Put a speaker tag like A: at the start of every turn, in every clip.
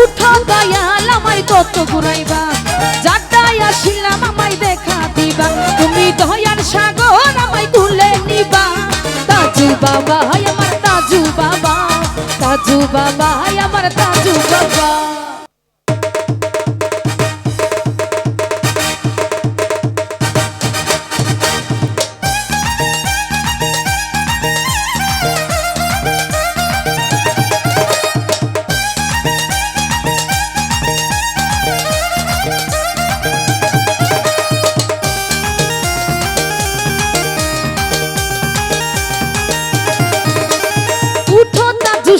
A: উঠো দয়াল আমায় কত ঘুরাইবা। যাটাই আসিলাম আমায় দেখা দিবা। তুমি দয়ার সাগর আমায় তুলে নিবা। তাজু বাবা আমার তাজু বাবা। তাজু বাবা আমার তাজু বাবা।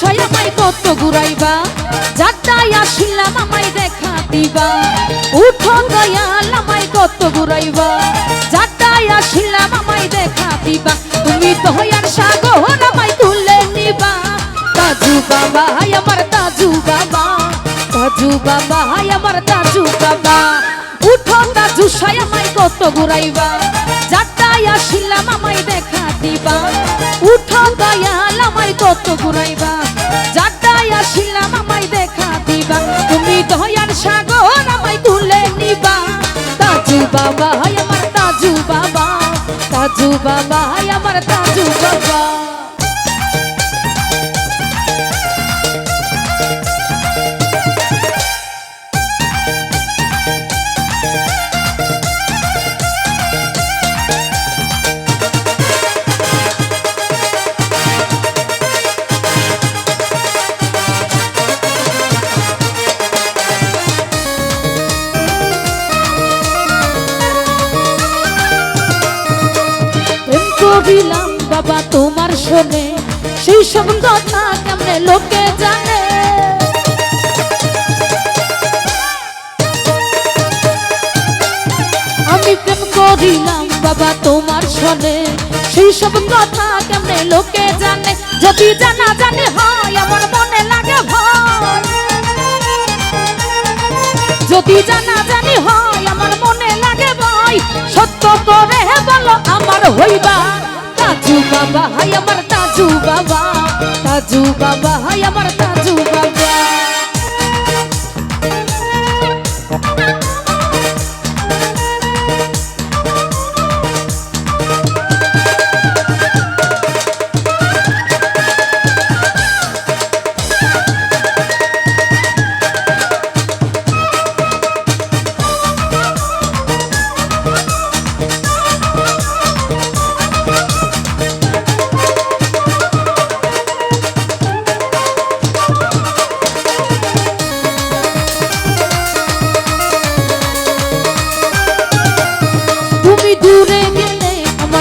A: সাই আমায় কত ঘুরাইবা। যাটাই আসিলাম আমায় দেখা দিবা। উঠো দয়াল আমায় কত ঘুরাইবা। যাটাই আসিলাম আমায় দেখা দিবা। তুমি দয়ার সাগর আমায় তুলে নিবা। তাজু বাবা তাজু বাবা, হাই আমার তাজু বাবা। উঠো তাজু সাই আমায় কত ঘুরাইবা। যাটাই আসিলাম, আমায় দেখা দিবা। উঠো দয়াল, আমায় কত ঘুরাইবা। যাটাই আসিলাম, আমায় দেখা দিবা। তুমি দয়ার সাগর আমায় তুলে নিবা। তাজু বাবা, হাই আমার তাজু বাবা। তাজু বাবা, হাই আমার তাজু বাবা। করিলাম বাবা তোমার শোনে। সেই সব কথা কেমনে লোকে জানে? আমি প্রেম করিলাম, বাবা তোমার শোনে। সেই সব কথা কেমনে লোকে জানে? যদি জানা জানে হয়, আমার মনে লাগে যদি জানা জানি হয়, আমার মনে লাগে ভাই সত্য করে বলো, আমার হইবা তাজু বাবা হাই আমার তাজু বাবা তাজু বাবা হাই আমার তাজু বাবা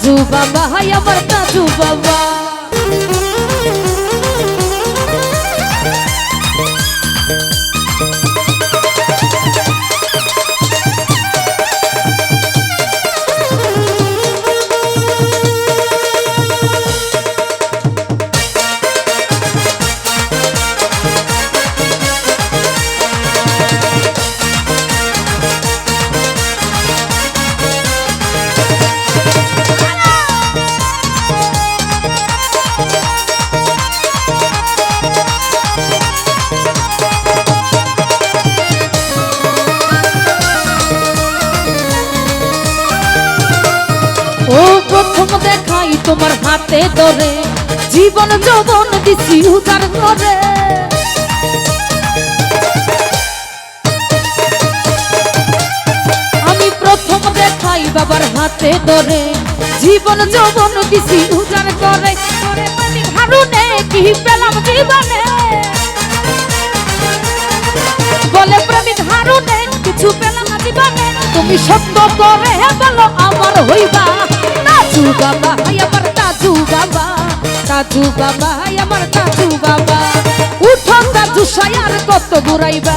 A: তাজু বাবা হাই আমার তাজু বাবা। প্রথম দেখাই তোমার হাতে ধরে। জীবন যৌবন দিছি উজার করে আমি প্রথম দেখাই বাবার হাতে ধরে। জীবন যৌবন দিছি উজার করে হারুনে কি পেলাম জীবনে? বলে প্রেমিক হারুনে কিছু পেলাম জীবনে। তুমি সত্য করে বলো আমার হইবা। তাজু বাবা আমার তাজু বাবা। তাজু বাবা আমার তাজু বাবা। উঠ কত ঘুরাইবা।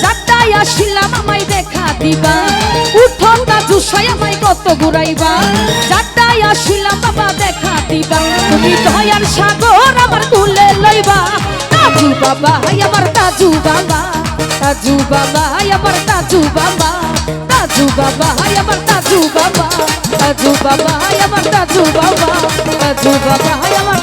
A: যাত্রায় আসিলাম, আমায় দেখা দিবা। উঠো তাজু সাই আমায় কত ঘুরাইবা। যাত্রায় আসিলাম, বাবা দেখা দিবা। তুমি দয়ার সাগর আমার তুলে লইবা। তাজু বাবা আমার তাজু বাবা। তাজু বাবা আমার তাজু বাবা। তাজু বাবা, হায় আমার দাদু বাবা দাদু বাবা, হায় আমার দাদু বাবা দাদু বাবা, হায় আমার